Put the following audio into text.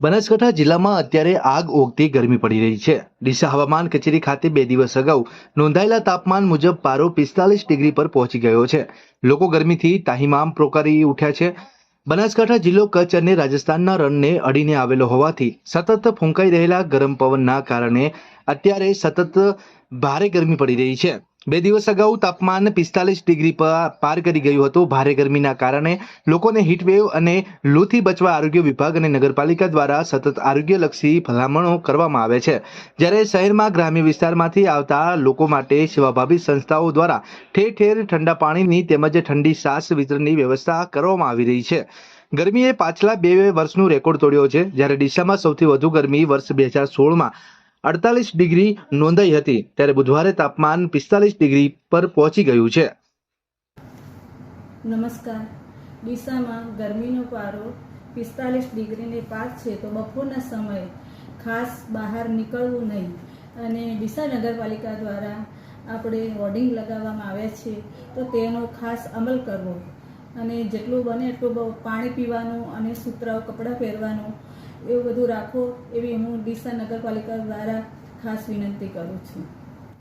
બનાસકાંઠા જિલ્લામાં અત્યારે આગ ઓગતી ગરમી પડી રહી છે. ડીસા હવામાન કચેરી ખાતે બે દિવસ અગાઉ નોંધાયેલા તાપમાન મુજબ પારો પિસ્તાલીસ ડિગ્રી પર પહોંચી ગયો છે. લોકો ગરમીથી તાહીમામ પ્રોકારી ઉઠ્યા છે. બનાસકાંઠા જિલ્લો કચ્છ અને રાજસ્થાનના રણને અડીને આવેલો હોવાથી સતત ફૂંકાઈ રહેલા ગરમ પવનના કારણે અત્યારે સતત ભારે ગરમી પડી રહી છે. બે દિવસ અગાઉ તાપમાન પિસ્તાલીસ ડિગ્રી પર કરી ગયું હતું. ભારે ગરમીના કારણે લોકોને હીટવેવ અને લૂથી બચવા આરોગ્ય વિભાગ અને નગરપાલિકા દ્વારા સતત આરોગ્યલક્ષી ભલામણો કરવામાં આવે છે. જ્યારે શહેરમાં ગ્રામ્ય વિસ્તારમાંથી આવતા લોકો માટે સેવાભાવી સંસ્થાઓ દ્વારા ઠેર ઠેર ઠંડા પાણીની તેમજ ઠંડી સાસ વિતરણની વ્યવસ્થા કરવામાં આવી રહી છે. ગરમીએ પાછલા બે વર્ષનું રેકોર્ડ તોડ્યો છે. જ્યારે ડીસામાં સૌથી વધુ ગરમી વર્ષ બે હજાર સોળમાં અડતાલીસ ડિગ્રી નોંધાઈ હતી ત્યારે બુધવારે તાપમાન પિસ્તાલીસ ડિગ્રી પર પહોંચી ગયું છે. નમસ્કાર. ડીસામાં ગરમીનો પારો પિસ્તાલીસ ડિગ્રીને પાર છે તો બપોરના સમયે ખાસ બહાર નીકળવું નહીં. અને ડીસા નગરપાલિકા દ્વારા આપણે હોર્ડિંગ લગાવવામાં આવ્યા છે તો તેનો ખાસ અમલ કરવો. અને જેટલું બને એટલું પાણી પીવાનું અને સુતરાઓ કપડાં પહેરવાનું, એવું બધું રાખો એવી હું ડીસા નગરપાલિકા દ્વારા ખાસ વિનંતી કરું છું.